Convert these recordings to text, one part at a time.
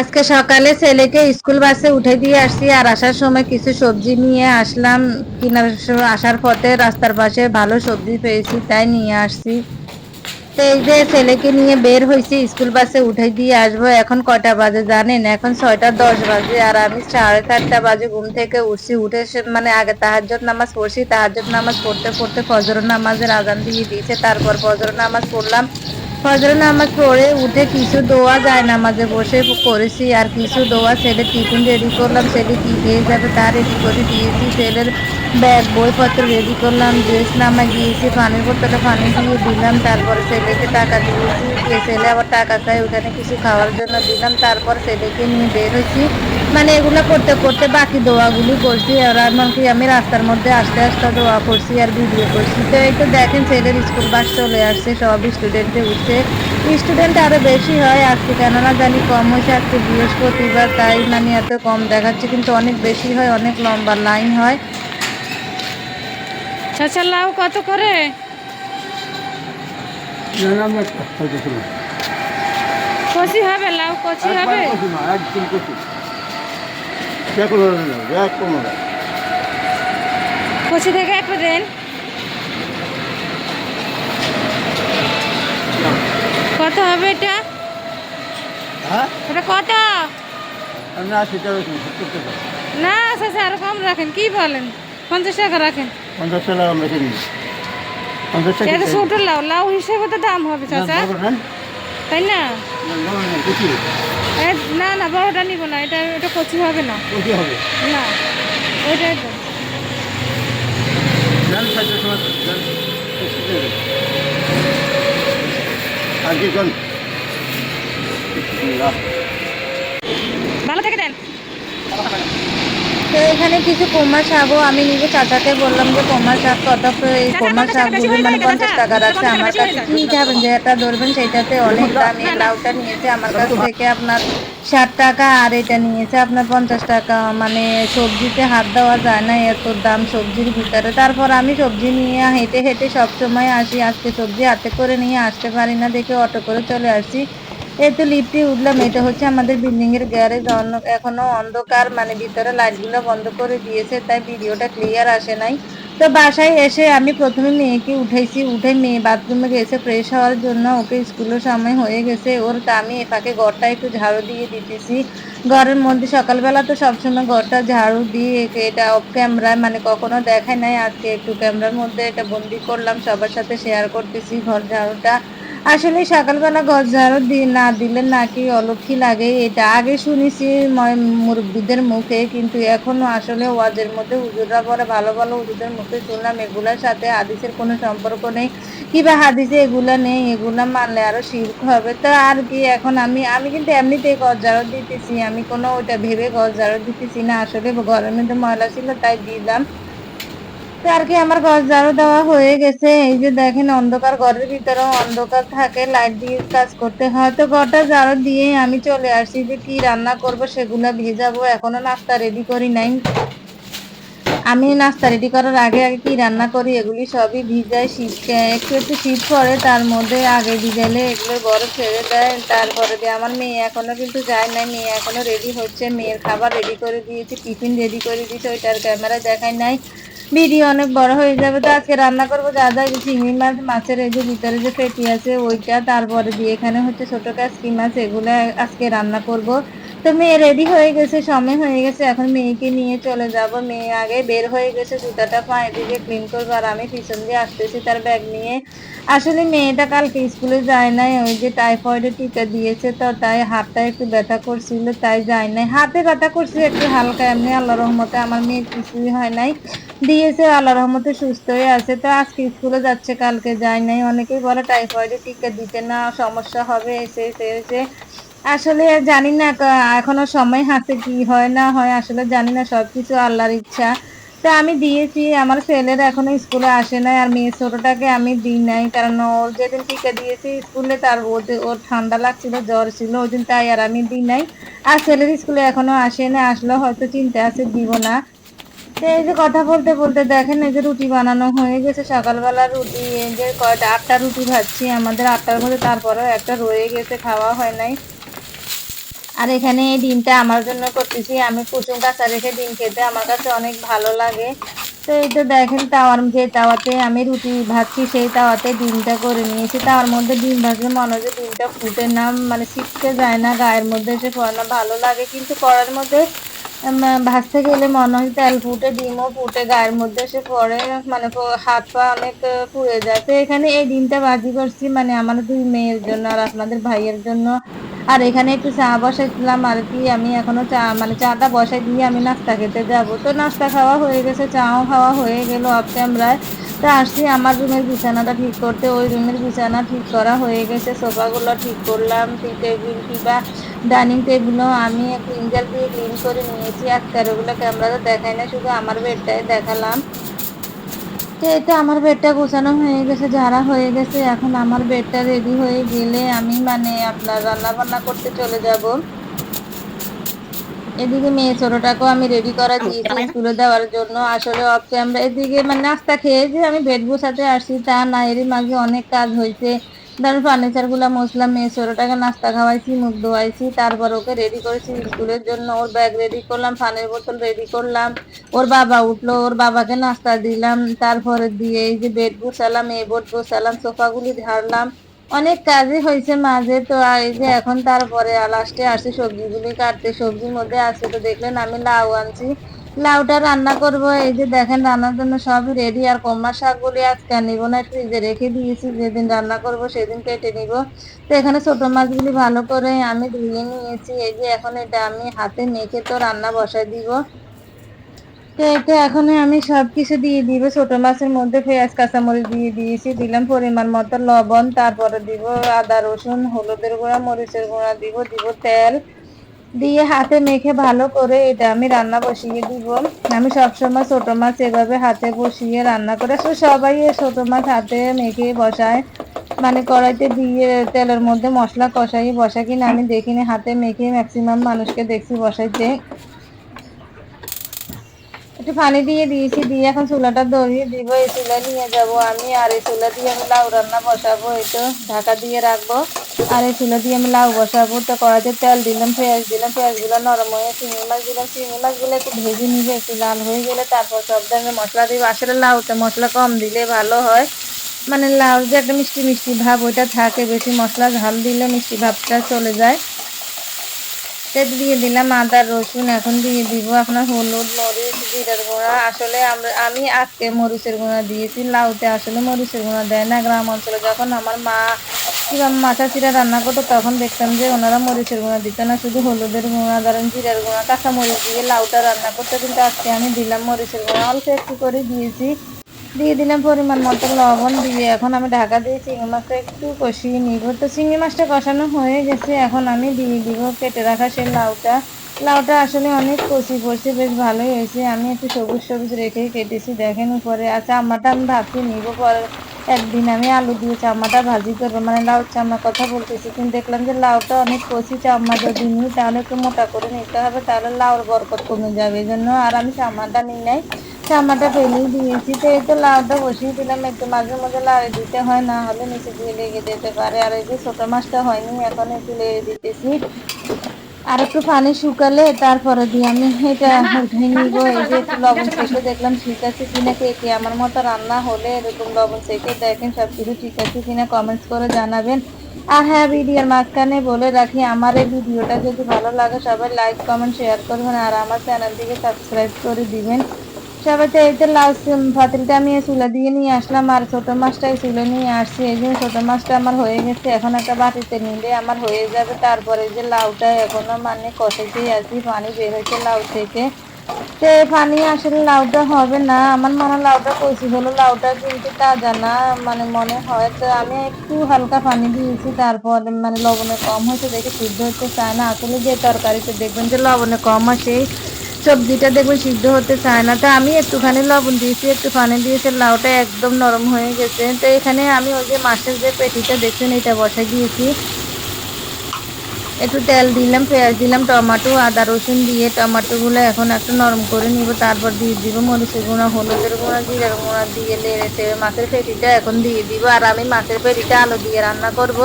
আজকে সকালে ছেলেকে স্কুল বাসে উঠে দিয়ে আসছি আর আসার সময় কিছু সবজি নিয়ে আসলাম। কিনার আসার পথে রাস্তার পাশে ভালো সবজি পেয়েছি, তাই নিয়ে আসছি। তো এই যে ছেলেকে নিয়ে বের হয়েছি, স্কুল বাসে উঠে দিয়ে আসব। এখন কয়টা বাজে জানেন? এখন ছয়টা দশ বাজে আর আমি সাড়ে চারটা বাজে ঘুম থেকে উঠছি। উঠে মানে আগে তাহাজ্জত নামাজ পড়ছি। তাহাজ্জত নামাজ পড়তে পড়তে ফজর নামাজের আজান দিয়ে দিয়েছে। তারপর ফজর নামাজ পড়লাম। ফজর নামাজ পড়ে উঠে কিছু দোয়া যায় নামাজে বসে করেছি আর কিছু দোয়া ছেলে টিফিন রেডি করলাম, ছেলে কি খেয়ে যাবে তা রেডি করে দিয়েছি, ছেলের ব্যাগ, বইপত্র রেডি করলাম ড্রেস নামা গিয়েছি পানির বোতলে পানি দিয়ে দিলাম, তারপরে ছেলেকে টাকা দিয়েছি ছেলে আবার টাকা চায় ওখানে কিছু খাওয়ার জন্য দিলাম, তারপর ছেলেকে নিয়ে বের মানে এগুলো করতে করতে বাকি দোয়াগুলি করছি। আর এমনকি আমি রাস্তার মধ্যে আস্তে আস্তে দোয়া করছি আর ভিডিও করছি। তো এই তো দেখেন ছেলের স্কুল বাস চলে আসছে সব স্টুডেন্টে উঠছে। স্টুডেন্ট আরও বেশি হয় আজকে কেননা জানি কম হয়েছে আজকে বৃহস্পতিবার তাই মানে এত কম দেখাচ্ছে কিন্তু অনেক বেশি হয় অনেক লম্বা লাইন হয়। চাচা লাউ কত করে? কচি হবে লাউ কচি হবে? একদম কচি কে কোনো না কোনো না থেকে একটু দেন। কত হবে এটা? হ্যাঁ? এটা কত? আমি আশি টাকা বেশি সত্তর টাকা না চাচা আরও কম রাখেন কি বলেন? পঞ্চাশ টাকা রাখেন। পঞ্চাশ টাকা আমরা কিনি পঞ্চাশ টাকা ছোট লাউ লাউ হিসেবে তো দাম হবে চাচা। তাই না? এ, না না বড়টা নিব না এটা এটা কচি হবে না। হবে? না ওইটাই তো ভালো থেকে দেন। তো এখানে কিছু কোমা শাকও আমি নিজে চাচাকে বললাম যে কোমা শাক কত করে এই কোমা শাকগুলো মানে পঞ্চাশ টাকা রাখছে আমার কাছে কি খাবেন যেটা ধরবেন সেটাতে অনেক দাম এই লাউটা নিয়েছে আমার কাছ থেকে আপনার ষাট টাকা আর এটা নিয়েছে আপনার পঞ্চাশ টাকা। মানে সবজিতে হাত দেওয়া যায় না এত দাম সবজির ভিতরে। তারপর আমি সবজি নিয়ে হেঁটে হেঁটে সবসময় আসি আজকে সবজি হাতে করে নিয়ে আসতে পারি না দেখে অটো করে চলে আসছি এই তো লিফটে উঠলাম, এটা হচ্ছে আমাদের বিল্ডিং এর গ্যারেজ এখনও অন্ধকার মানে ভিতরে লাইটগুলো বন্ধ করে দিয়েছে, তাই ভিডিওটা ক্লিয়ার আসে নাই। তো বাসায় এসে আমি প্রথমে মেয়েকে উঠাইছি, উঠে মেয়ে বাথরুমে গেছে ফ্রেশ হওয়ার জন্য ওকে স্কুলের সময় হয়ে গেছে। ওর আমি এপাকে ঘরটা একটু ঝাড়ু দিয়ে দিতেছি। ঘরের মধ্যে সকালবেলা তো সবসময় ঘরটা ঝাড়ু দিয়ে এটা অফ ক্যামেরায় মানে কখনো দেখায় নাই। আজকে একটু ক্যামেরার মধ্যে এটা বন্দি করলাম, সবার সাথে শেয়ার করতেছি ঘর ঝাড়ুটা। আসলে সকালবেলা ঘর ঝাড়ু না দিলে নাকি অলক্ষী লাগে এটা। আগে শুনেছি মুরব্বীদের মুখে, কিন্তু এখনও আসলে ওয়াজের মধ্যে হুজুররা পরে ভালো ভালো হুজুরদের মুখে শুনলাম, এগুলার সাথে হাদিসের কোনো সম্পর্ক নেই। কিবা হাদিসে এগুলা নেই, এগুলা মানলে আরও শির্ক হবে। তো আর কি, এখন আমি আমি কিন্তু এমনিতেই ঘর ঝাড়ু দিতেছি। আমি কোনো ওটা ভেবে ঘর ঝাড়ু দিতেছি না। আসলে ঘরের মধ্যে ময়লা ছিল, তাই দিলাম। আর কি আমার ঘর ঝাড়ু দেওয়া হয়ে গেছে। এই যে দেখেন, অন্ধকার ঘরের ভিতরে অন্ধকার থাকে লাইট দিয়ে কাজ করতে হয়। তো ঘরটা ঝাড়ু দিয়ে আমি চলে আসছি যে কি রান্না করব, সেগুলা ভেজাবো এখনও নাস্তা রেডি করি নাই। আমি নাস্তা রেডি করার আগে আগে কি রান্না করি, এগুলি সবই ভিজাই শীত একটু একটু শীত পড়ে, তার মধ্যে আগে ভিজাইলে এগুলো বরফ ছেড়ে দেয়। তারপরে দিয়ে আমার মেয়ে এখনও কিন্তু যায় নাই, মেয়ে এখনও রেডি হচ্ছে। মেয়ের খাবার রেডি করে দিয়েছি, টিফিন রেডি করে দিয়েছি, ওইটার ক্যামেরা দেখায় নাই। ভিডিও অনেক বড় হয়ে যাবে, তো আজকে রান্না করব যা যা চিংড়ি মাছ, মাছের এই যে ভিতরে যে পেটি আছে ওইটা, তারপরে দিয়ে এখানে হচ্ছে ছোট কাসকি মাছ, এগুলো আজকে রান্না করব। তো মেয়ে রেডি হয়ে গেছে, সময় হয়ে গেছে, এখন মেয়েকে নিয়ে চলে যাব। মেয়ে আগে বের হয়ে গেছে, জুতাটা পায়ে দিকে ক্লিন করব, আর আমি পিছন দিয়ে আসতেছি তার ব্যাগ নিয়ে। আসলে মেয়েটা কালকে স্কুলে যায় নাই, ওই যে টাইফয়েডের টিকা দিয়েছে, তো তাই হাতটা একটু ব্যথা করছিল, তাই যায় নাই। হাতে ব্যথা করছে একটু হালকা, এমনি আল্লাহ রহমতে আমার মেয়ের কিছুই হয় নাই। দিয়েছে আল্লাহ রহমতে সুস্থ হয়ে আছে। তো আজকে স্কুলে যাচ্ছে, কালকে যায় নাই। অনেকেই বলে টাইফয়েডে টিকা দিতে না, সমস্যা হবে, এসে এসে আসলে জানি না এখনও সময় হাতে কি হয়, না হয়, আসলে জানি না সব কিছু আল্লাহর ইচ্ছা। তো আমি দিয়েছি, আমার ছেলের এখনও স্কুলে আসে নাই, আর মেয়ে ছোটোটাকে আমি দিই নাই, কারণ ওর যেদিন টিকা দিয়েছি স্কুলে, তার ওর ঠান্ডা লাগছিল, জ্বর ছিল, ওই দিন তাই আর আমি দিই নাই। আর ছেলের স্কুলে এখনও আসে না আসলে হয়তো চিন্তা আছে, দিব না। এই যে কথা বলতে বলতে দেখেন, এই যে রুটি বানানো হয়ে গেছে। সকালবেলা রুটি, এই যে কয়টা, আটটা রুটি ভাজছি আমাদের আটটার মধ্যে, তারপরেও একটা রয়ে গেছে, খাওয়া হয় নাই। আর এখানে এই ডিমটা আমার জন্য করতেছি। আমি কুসুম কাঁচা রেখে ডিম খেতে আমার কাছে অনেক ভালো লাগে। তো এই তো দেখেন, তাওয়ার যে তাওয়াতে আমি রুটি ভাজছি, সেই তাওয়াতে ডিমটা করে নিয়েছি। তাওয়ার মধ্যে ডিম ভাজলে মনে হয় যে ডিমটা ফুটে না মানে শিখতে যায় না, গায়ের মধ্যে এসে পড়ে না, ভালো লাগে। কিন্তু কড়ার মধ্যে ভাজতে গেলে মনে হয় তেল ফুটে, ডিমও ফুটে, গায়ের মধ্যে এসে পরে মানে হাত পা অনেক পুড়ে যায়। তো এখানে এই ডিমটা বাজি করছি মানে আমার দুই মেয়ের জন্য আর আপনাদের ভাইয়ের জন্য। আর এখানে একটু চা বসাইছিলাম আর কি, আমি এখনও চা মানে চাটা বসাই দিয়ে আমি নাস্তা খেতে যাব। তো নাস্তা খাওয়া হয়ে গেছে, চাও খাওয়া হয়ে গেল অফ ক্যামেরায় তো আসছি আমার রুমের বিছানাটা ঠিক করতে, ওই রুমের বিছানা ঠিক করা হয়ে গেছে, সোফাগুলো ঠিক করলাম, টি টেবিল কিংবা ডাইনিং টেবিলও আমি ক্লিনজার দিয়ে ক্লিন করে নিয়েছি আজকের ওগুলো ক্যামেরাতে দেখাই না শুধু আমার বেডটাই দেখালাম। তো এটা আমার বেডটা গোছানো হয়ে গেছে ঝাড়া হয়ে গেছে। এখন আমার বেডটা রেডি হয়ে গেলে আমি মানে আপনার রান্না বান্না করতে চলে যাব। এদিকে মেয়ে ছোটটাকেও আমি রেডি করা দিয়েছি স্কুলে দেওয়ার জন্য। আসলে অফ ক্যামেরা এদিকে মানে নাস্তা খেয়ে যে আমি বেড গোছাতে আসছি তা না এরই মাঝে অনেক কাজ হয়েছে। ধরুন ফার্নিচারগুলা মশলাম মেয়ে ছোটটাকে নাস্তা খাওয়াইছি, মুখ ধোয়াইছি, তারপর ওকে রেডি করেছি স্কুলের জন্য। ওর ব্যাগ রেডি করলাম, পানির বোতল রেডি করলাম। ওর বাবা উঠল, ওর বাবাকে নাস্তা দিলাম। তারপরে দিয়ে এই যে বেড গোছালাম, এই বোর্ড গোছালাম, সোফাগুলি ঝাড়লাম। অনেক কাজই হয়েছে মাঝে, তো এই যে এখন তারপরে লাস্টে আসছে সবজিগুলি কাটতে। সবজির মধ্যে আছে তো দেখলেন, আমি লাউ আনছি। লাউটা রান্না করব, এই যে দেখেন রান্নার জন্য সবই রেডি আর কমা শাকগুলি আজকে নিব না ফ্রিজে রেখে দিয়েছি, যেদিন রান্না করব সেদিন কেটে নিব। তো এখানে ছোট মাছগুলি ভালো করে আমি ধুয়ে নিয়েছি, এই যে এখন এটা আমি হাতে মেখে তো রান্না বসাই দিব। তো এটা এখন আমি সবকিছু দিয়ে দিব, ছোট মাছের মধ্যে পেঁয়াজ, কাঁচামরিচ দিয়ে দিয়েছি, দিলাম পরিমাণ মতো লবণ, তারপরে দিব আদা, রসুন, হলুদের গুঁড়া, মরিচের গুঁড়া দিব দিব তেল। দিয়ে হাতে মেখে ভালো করে এটা আমি রান্না বসিয়ে দিব। আমি সবসময় ছোট মাছ এভাবে হাতে বসিয়ে রান্না করে, আসলে সবাই ছোট মাছ হাতে মেখে বসায়। মানে কড়াইতে দিয়ে তেলের মধ্যে মশলা কষাই বসা কিনা আমি দেখিনি, হাতে মেখে ম্যাক্সিমাম মানুষকে দেখছি বসাইতে। একটু পানি দিয়ে দিয়েছি, দিয়ে এখন চুলাটা ধরিয়ে দিব, এই চুলা নিয়ে যাব আমি, আর এই চুলা দিয়ে আমি লাউ রান্না বসাবো, এই তো ঢাকা দিয়ে রাখব, আর এই চুলা দিয়ে আমি লাউ বসাবো, তো কড়াইতে তেল দিলাম, পেঁয়াজ দিলাম, পেঁয়াজগুলো নরম হয়ে চিংড়ি মাছ দিলাম, চিংড়ি মাছগুলো একটু ভেজে নিবে, একটু লাল হয়ে গেলে তারপর সব ধরনের মশলা দিব, আসলে লাউতে মশলা কম দিলে ভালো হয় মানে লাউ যে একটা মিষ্টি মিষ্টি ভাব, ওইটা থাকে, বেশি মশলা ঝাল দিলে মিষ্টি ভাবটা চলে যায়। তেল দিয়ে দিলাম আদা, রসুন, এখন দিয়ে দিব আপনার হলুদ, মরিচ, জিরার গুঁড়া। আসলে আমরা, আমি আজকে মরিচের গুঁড়া দিয়েছি, লাউতে আসলে মরিচের গুঁড়া দেয় না গ্রাম অঞ্চলে। যখন আমার মা কিংবা মাথা চিরা রান্না করতো, তখন দেখতাম যে ওনারা মরিচের গুঁড়া দিত না, শুধু হলুদের গুঁড়া, ধরেন জিরার গুঁড়া কাঁচা মরিচ দিয়ে লাউটা রান্না করতো। কিন্তু আজকে আমি দিলাম মরিচের গুঁড়া। অল্প একটু করে দিয়েছি। দিয়ে দিলাম পরিমাণ মতো লবণ দিয়ে। এখন আমি ঢাকা দিয়ে চিংড়ি মাছটা একটু কষিয়ে নিব। তো চিংড়ি মাছটা কষানো হয়ে গেছে। এখন আমি দিয়ে দিব কেটে রাখা সেই লাউটা। লাউটা আসলে অনেক কষি পড়ছে বেশ ভালোই হয়েছে। আমি একটু সবুজ সবুজ রেখেই কেটেছি। দেখেন উপরে আচ্ছা আমারটা আমি ভাবছি নিব পরে। একদিন আমি আলু দিয়ে চাম্মাটা ভাজি করব। মানে লাউ চাম্মার কথা বলতেছি, কিন্তু দেখলাম যে লাউটা অনেক কষি চাম্মা যদি নিই তাহলে একটু মোটা করে নিতে হবে, তাহলে লাউর বরকত কমে যাবে এই জন্য। আর আমি চাম্মাটা নিই নাই চামাটা ফেলেই দিয়েছি, তো এই তো লাউটা বসিয়ে দিলাম, একটু মাঝে মাঝে লাড়ে দিতে হয়, না হলে নিচে দিয়ে লেগে যেতে পারে। আর এই যে ছোটো মাছটা হয়নি, এখন একটু লেগে দিতেছি। আর একটু পানি শুকালে তারপরে দিয়ে আমি এটা উঠে নিব। এই যে একটু লবণ চেখে দেখলাম ঠিক আছে কিনা কে কে? আমার মতো রান্না হলে এরকম লবণ চেখে দেখেন সব কিছু ঠিক আছে কিনা কমেন্টস করে জানাবেন। আর হ্যাঁ ভিডিওর মাঝখানে বলে রাখি আমার এই ভিডিওটা যদি ভালো লাগে সবাই লাইক কমেন্ট শেয়ার করবেন আর আমার চ্যানেলটিকে সাবস্ক্রাইব করে দিবেন। সবাই তো এই তো লাস্ট পাতিলটা আমি চুলা দিয়ে নিয়ে আসলাম আর ছোট মাছটা চুলে নিয়ে আসছি। এই জন্য ছোট মাছটা আমার হয়ে গেছে, এখন একটা বাটিতে নিলে আমার হয়ে যাবে। তারপরে যে লাউটা এখনও মানে কষাইতেই আছি, পানি বের হয়েছে লাউ থেকে। তো পানি আসলে লাউটা হবে না, আমার মনে হয় লাউটা কষি হলো লাউটা কিন্তু তাজা না মানে মনে হয়। তো আমি একটু হালকা পানি দিয়েছি, তারপর মানে লবণে কম হয়েছে, দেখে সিদ্ধ হতে চায় না? আসলে যে তরকারিতে দেখবেন যে লবণে কম হয় সবজিটা দেখবেন সিদ্ধ হতে চায় না। তো আমি একটুখানি লবণ দিয়েছি একটু পানি দিয়েছি, লাউটা একদম নরম হয়ে গেছে। তো এখানে আমি ওই যে মাছের যে পেটিটা দেখছেন, এটা বসাই দিয়েছি। একটু তেল দিলাম, পেঁয়াজ দিলাম, টমেটো, আদা, রসুন দিয়ে টমেটোগুলো এখন একটু নরম করে নিব। তারপর দিয়ে দিব মরিচের গুঁড়া, হলুদের গুঁড়া, জিরার গুঁড়া দিয়ে লেড়ে চেড়ে মাছের পেটিটা এখন দিয়ে দিব। আর আমি মাছের পেটিটা আলু দিয়ে রান্না করব।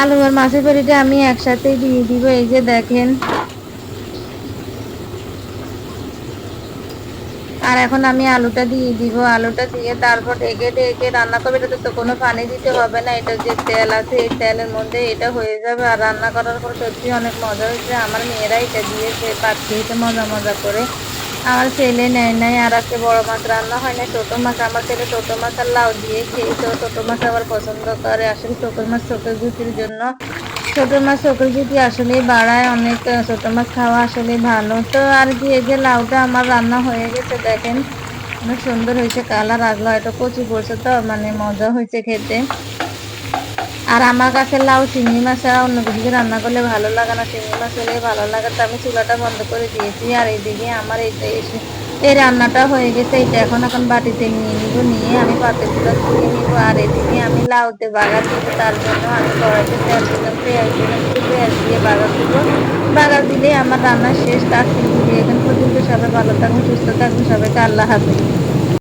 আলু আর মাছের পেটিটা আমি একসাথে দিয়ে দিব। এই যে দেখেন আর এখন আমি আলুটা দিয়ে দিব, আলুটা দিয়ে তারপর ঢেকে ঢেকে রান্না করবে। এটাতে তো কোনো পানি দিতে হবে না, এটা যে তেল আছে, এই তেলের মধ্যে এটা হয়ে যাবে। আর রান্না করার পর সত্যি অনেক মজা হয়েছে। আমার মেয়েরা এটা দিয়েছে পাঠিয়েছে মজা মজা করে। আমার ছেলে নেয় নাই, আর আজকে বড় মাছ রান্না হয় না ছোটো মাছ, আমার ছেলে ছোটো মাছ আর লাউ দিয়ে খেয়েছে। ছোটো মাছ আবার পছন্দ করে, আসলে ছোটো মাছ চোখের জুতির জন্য। ছোট মাছ চোখের জুতি আসলে বাড়ায়, অনেক ছোট মাছ খাওয়া আসলে ভালো। তো আর কি এই যে লাউটা আমার রান্না হয়ে গেছে, দেখেন। অনেক সুন্দর হয়েছে কালার, আর এটা কচি পড়ছে তো মানে মজা হয়েছে খেতে। আর আমার কাছে লাউ, চিংড়ি মাছ ছাড়া অন্য কিছু রান্না করলে ভালো লাগে না। চিংড়ি মাছ হলে ভালো লাগে, তো আমি চুলাটা বন্ধ করে দিয়েছি। আর এইদিকে আমার এসে এই রান্নাটা হয়ে গেছে, এটা এখন এখন বাটিতে নিয়ে নিব, নিয়ে আমি পাতিলটা তুলে নিব, আর এদিকে আমি লাউতে বাগা দিব, তার জন্য আমি কড়াইতে তেল দিলাম পেঁয়াজ দিলাম পেঁয়াজ দিয়ে বাগা দিব। বাগা দিলে আমার রান্না শেষ তার কিন্তু এখন পর্যন্ত সবাই ভালো থাকুন, সুস্থ থাকুন, সবাইকে আল্লাহ হাফিজ।